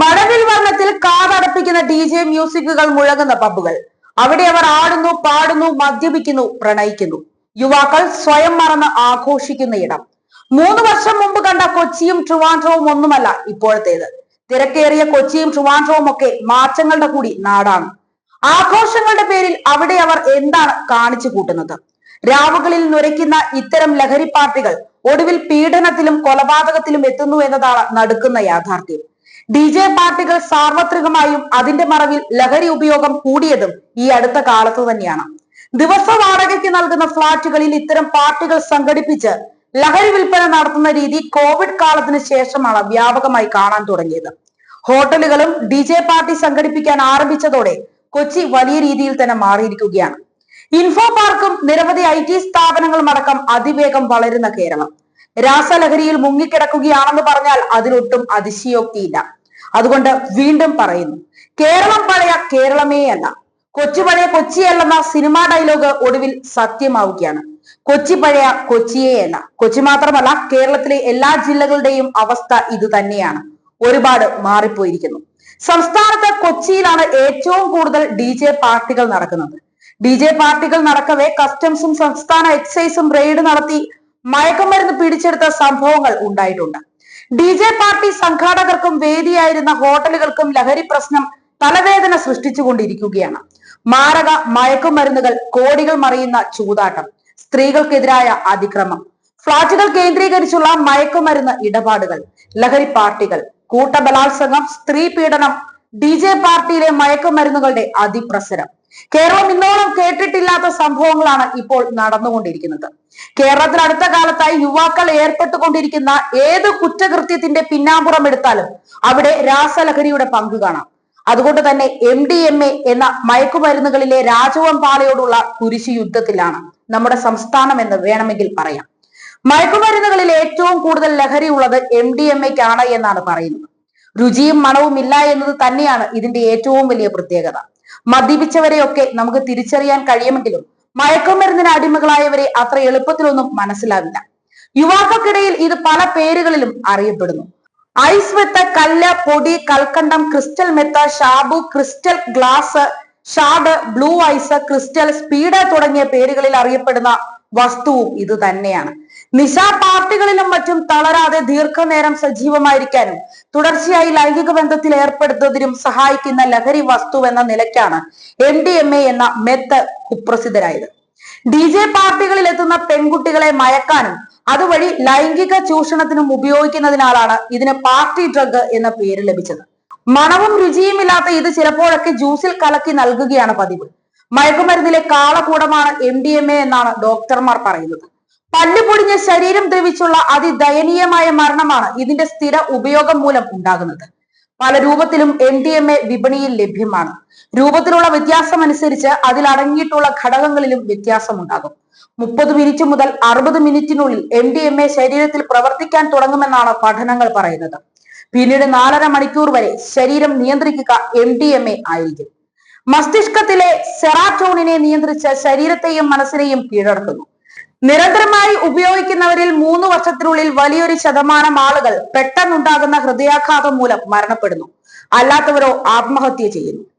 മഴവിൽ വർണത്തിൽ കാതടപ്പിക്കുന്ന D J മ്യൂസിക്കുകൾ മുഴങ്ങുന്ന പബ്ബുകൾ. അവിടെ അവർ ആടുന്നു പാടുന്നു മദ്യപിക്കുന്നു പ്രണയിക്കുന്നു. യുവാക്കൾ സ്വയം മറന്ന് ആഘോഷിക്കുന്ന ഇടം. മൂന്ന് വർഷം മുമ്പ് കണ്ട കൊച്ചിയും ട്രിവാൻഡ്രവും ഒന്നുമല്ല ഇപ്പോഴത്തേത്. തിരക്കേറിയ കൊച്ചിയും ട്രിവാൻഡ്രവും ഒക്കെ മാറ്റങ്ങളുടെ കൂടി നാടാണ്. ആഘോഷങ്ങളുടെ പേരിൽ അവിടെ അവർ എന്താണ് കാണിച്ചു കൂട്ടുന്നത്? രാവുകളിൽ നുരയ്ക്കുന്ന ഇത്തരം ലഹരി പാർട്ടികൾ ഒടുവിൽ പീഡനത്തിലും കൊലപാതകത്തിലും എത്തുന്നു എന്നതാണ് നടുക്കുന്ന യാഥാർത്ഥ്യം. ഡി ജെ പാർട്ടികൾ സാർവത്രികമായും അതിന്റെ മറവിൽ ലഹരി ഉപയോഗം കൂടിയതും ഈ അടുത്ത കാലത്ത് തന്നെയാണ്. ദിവസ വാടകയ്ക്ക് നൽകുന്ന ഫ്ളാറ്റുകളിൽ ഇത്തരം പാർട്ടികൾ സംഘടിപ്പിച്ച് ലഹരി വിൽപ്പന നടത്തുന്ന രീതി കോവിഡ് കാലത്തിന് ശേഷമാണ് വ്യാപകമായി കാണാൻ തുടങ്ങിയത്. ഹോട്ടലുകളും ഡി ജെ പാർട്ടി സംഘടിപ്പിക്കാൻ ആരംഭിച്ചതോടെ കൊച്ചി വലിയ രീതിയിൽ തന്നെ മാറിയിരിക്കുകയാണ്. ഇൻഫോ പാർക്കും നിരവധി ഐ ടി സ്ഥാപനങ്ങളും അടക്കം അതിവേഗം വളരുന്ന കേരളം. രാസലഹരിയിൽ മുങ്ങിക്കിടക്കുകയാണെന്ന് പറഞ്ഞാൽ അതിലൊട്ടും അതിശയോക്തിയില്ല. അതുകൊണ്ട് വീണ്ടും പറയുന്നു കേരളം പഴയ കേരളമേ അല്ല. കൊച്ചി പഴയ കൊച്ചിയല്ലെന്ന സിനിമാ ഡയലോഗ് ഒടുവിൽ സത്യമാവുകയാണ്. കൊച്ചി പഴയ കൊച്ചിയേ അല്ല. കൊച്ചി മാത്രമല്ല കേരളത്തിലെ എല്ലാ ജില്ലകളുടെയും അവസ്ഥ ഇത് തന്നെയാണ്. ഒരുപാട് മാറിപ്പോയിരിക്കുന്നു. സംസ്ഥാനത്ത് കൊച്ചിയിലാണ് ഏറ്റവും കൂടുതൽ ഡി ജെ പാർട്ടികൾ നടക്കുന്നത്. ഡി ജെ പാർട്ടികൾ നടക്കവേ കസ്റ്റംസും സംസ്ഥാന എക്സൈസും റെയ്ഡ് നടത്തി മയക്കുമരുന്ന് പിടിച്ചെടുത്ത സംഭവങ്ങൾ ഉണ്ടായിട്ടുണ്ട്. ഡി ജെ പാർട്ടി സംഘാടകർക്കും വേദിയായിരുന്ന ഹോട്ടലുകൾക്കും ലഹരി പ്രശ്നം തലവേദന സൃഷ്ടിച്ചുകൊണ്ടിരിക്കുകയാണ്. മാരക മയക്കുമരുന്നുകൾ കോടികൾ മറിയുന്ന ചൂതാട്ടം സ്ത്രീകൾക്കെതിരായ അതിക്രമം ഫ്ളാറ്റുകൾ കേന്ദ്രീകരിച്ചുള്ള മയക്കുമരുന്ന് ഇടപാടുകൾ ലഹരി പാർട്ടികൾ കൂട്ടബലാത്സംഗം സ്ത്രീ പീഡനം ഡി ജെ പാർട്ടിയിലെ മയക്കുമരുന്നുകളുടെ അതിപ്രസരം. കേരളം ഇന്നോളം കേട്ടിട്ടില്ലാത്ത സംഭവങ്ങളാണ് ഇപ്പോൾ നടന്നുകൊണ്ടിരിക്കുന്നത്. കേരളത്തിൽ അടുത്ത കാലത്തായി യുവാക്കൾ ഏർപ്പെട്ടുകൊണ്ടിരിക്കുന്ന ഏത് കുറ്റകൃത്യത്തിന്റെ പിന്നാമ്പുറം എടുത്താലും അവിടെ രാസലഹരിയുടെ പങ്ക് കാണാം. അതുകൊണ്ട് തന്നെ എം ഡി എം എ എന്ന മയക്കുമരുന്നുകളിലെ രാജവം പാളയോടുള്ള കുരിശു യുദ്ധത്തിലാണ് നമ്മുടെ സംസ്ഥാനം എന്ന് വേണമെങ്കിൽ പറയാം. മയക്കുമരുന്നുകളിൽ ഏറ്റവും കൂടുതൽ ലഹരി ഉള്ളത് എം ഡി എം എക്കാണ് എന്നാണ് പറയുന്നത്. രുചിയും മണവും ഇല്ല എന്നത് തന്നെയാണ് ഇതിന്റെ ഏറ്റവും വലിയ പ്രത്യേകത. മദ്യപിച്ചവരെയൊക്കെ നമുക്ക് തിരിച്ചറിയാൻ കഴിയുമെങ്കിലും മയക്കുമരുന്നിന് അടിമകളായവരെ അത്ര എളുപ്പത്തിലൊന്നും മനസ്സിലാവില്ല. യുവാക്കൾക്കിടയിൽ ഇത് പല പേരുകളിലും അറിയപ്പെടുന്നു. ഐസ് മെത്ത കല്ല് പൊടി കൽക്കണ്ടം crystal meth shabu crystal glass shard blue ice crystal speed തുടങ്ങിയ പേരുകളിൽ അറിയപ്പെടുന്ന വസ്തുവും ഇത് തന്നെയാണ്. നിശാ പാർട്ടികളിലും മറ്റും തളരാതെ ദീർഘനേരം സജീവമായിരിക്കാനും തുടർച്ചയായി ലൈംഗിക ബന്ധത്തിൽ ഏർപ്പെടുത്തുന്നതിനും സഹായിക്കുന്ന ലഹരി വസ്തു എന്ന നിലയ്ക്കാണ് എം ഡി എം എ എന്ന മെത്ത് കുപ്രസിദ്ധരായത്. ഡി ജെ പാർട്ടികളിൽ എത്തുന്ന പെൺകുട്ടികളെ മയക്കാനും അതുവഴി ലൈംഗിക ചൂഷണത്തിനും ഉപയോഗിക്കുന്നതിനാലാണ് ഇതിന് പാർട്ടി ഡ്രഗ് എന്ന പേര് ലഭിച്ചത്. മണവും രുചിയുമില്ലാത്ത ഇത് ചിലപ്പോഴൊക്കെ ജ്യൂസിൽ കലക്കി നൽകുകയാണ് പതിവ്. മയക്കുമരുന്നിലെ കാളകൂടമാണ് എം ഡി എം എ എന്നാണ് ഡോക്ടർമാർ പറയുന്നത്. പല്ലുപൊടിഞ്ഞ ശരീരം ദ്രവിച്ചുള്ള അതിദയനീയമായ മരണമാണ് ഇതിന്റെ സ്ഥിര ഉപയോഗം മൂലം ഉണ്ടാകുന്നത്. പല രൂപത്തിലും എം ഡി എം എ വിപണിയിൽ ലഭ്യമാണ്. രൂപത്തിലുള്ള വ്യത്യാസം അനുസരിച്ച് അതിൽ അടങ്ങിയിട്ടുള്ള ഘടകങ്ങളിലും വ്യത്യാസമുണ്ടാകും. മുപ്പത് മിനിറ്റ് മുതൽ അറുപത് മിനിറ്റിനുള്ളിൽ എം ഡി എം എ ശരീരത്തിൽ പ്രവർത്തിക്കാൻ തുടങ്ങുമെന്നാണ് പഠനങ്ങൾ പറയുന്നത്. പിന്നീട് നാലര മണിക്കൂർ വരെ ശരീരം നിയന്ത്രിക്കുക എം ഡി എം എ ആയിരിക്കും. മസ്തിഷ്കത്തിലെ സെറാറ്റോണിനെ നിയന്ത്രിച്ച് ശരീരത്തെയും മനസ്സിനെയും കീഴടക്കുന്നു. നിരന്തരമായി ഉപയോഗിക്കുന്നവരിൽ മൂന്ന് വർഷത്തിനുള്ളിൽ വലിയൊരു ശതമാനം ആളുകൾ പെട്ടെന്നുണ്ടാകുന്ന ഹൃദയാഘാതം മൂലം മരണപ്പെടുന്നു. അല്ലാത്തവരോ ആത്മഹത്യ ചെയ്യുന്നു.